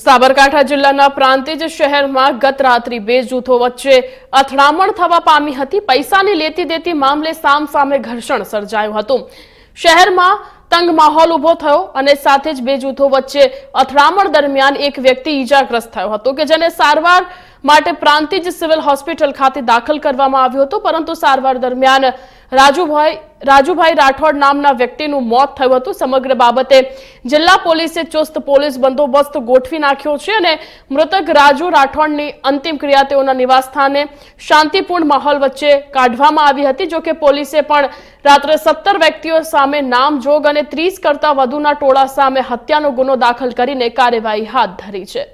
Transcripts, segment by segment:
સાબરકાંઠા જિલ્લાના પ્રાંતિજ શહેરમાં ગત રાત્રિ બે જૂથો વચ્ચે અથડામણ થવા પામી હતી. પૈસાની લેતી દેતી મામલે સામ સામે ઘર્ષણ સર્જાયું હતું. શહેરમાં તંગ માહોલ ઊભો થયો અને સાથે જ બે જૂથો વચ્ચે અથડામણ દરમિયાન એક વ્યક્તિ ઈજાગ્રસ્ત થયો હતો કે જેને સારવાર માટે પ્રાંતિજ સિવિલ હોસ્પિટલ ખાતે દાખલ કરવામાં આવ્યો હતો, પરંતુ સારવાર દરમિયાન રાજુભાઈ રાજુભાઈ રાઠોડ નામના વ્યક્તિનું મોત થયું હતું. સમગ્ર બાબતે જિલ્લા પોલીસે ચુસ્ત પોલીસ બંદોબસ્ત ગોઠવી નાખ્યો છે અને મૃતક રાજુ રાઠોડની અંતિમ ક્રિયા તેઓના નિવાસસ્થાને શાંતિપૂર્ણ માહોલ વચ્ચે કાઢવામાં આવી હતી જોકે પોલીસે પણ રાત્રે સત્તર વ્યક્તિઓ સામે નામજોગ અને ત્રીસ કરતાં વધુના ટોળા સામે હત્યાનો ગુનો દાખલ કરીને કાર્યવાહી હાથ ધરી છે.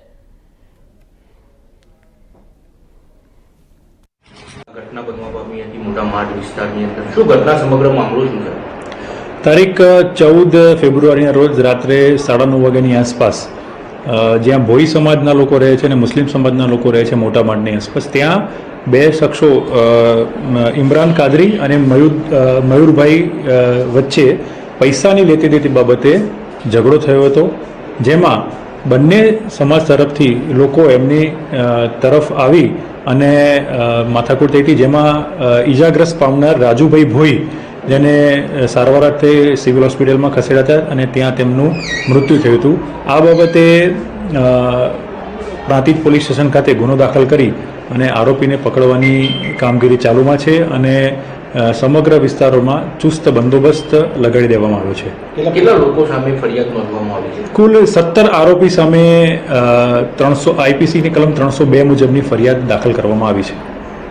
ઘટના બનવા પામી હતી મોટા માર્ટ વિસ્તારની અંદર. શું ઘટના સમગ્ર મામલો શું છે? તારીખ ચૌદ ફેબ્રુઆરીના રોજ રાત્રે સાડા નવ વાગ્યાની આસપાસ જ્યાં ભોઈ સમાજના લોકો રહે છે અને મુસ્લિમ સમાજના લોકો રહે છે મોટા માળની આસપાસ ત્યાં બે શખ્સો ઇમરાન કાદરી અને મયુર મયુરભાઈ વચ્ચે પૈસાની લેતી દેતી બાબતે ઝઘડો થયો હતો, જેમાં બંને સમાજ તરફથી લોકો એમની તરફ આવી અને માથાકુર થઈ હતી, જેમાં ઈજાગ્રસ્ત પામનાર રાજુભાઈ ભોઈ, જેને સારવાર અર્થે સિવિલ હોસ્પિટલમાં ખસેડાતા અને ત્યાં તેમનું મૃત્યુ થયું હતું. આ બાબતે પ્રાંતિજ પોલીસ સ્ટેશન ખાતે ગુનો દાખલ કરી અને આરોપીને પકડવાની કામગીરી ચાલુમાં છે અને સમગ્ર વિસ્તારોમાં ચુસ્ત બંદોબસ્ત લગાડી દેવામાં આવ્યો છે. કેટલા લોકો સામે ફરિયાદ નોંધવામાં આવી છે? કુલ સત્તર આરોપી સામે ત્રણસો આઈપીસીની કલમ ત્રણસો બે મુજબની ફરિયાદ દાખલ કરવામાં આવી છે.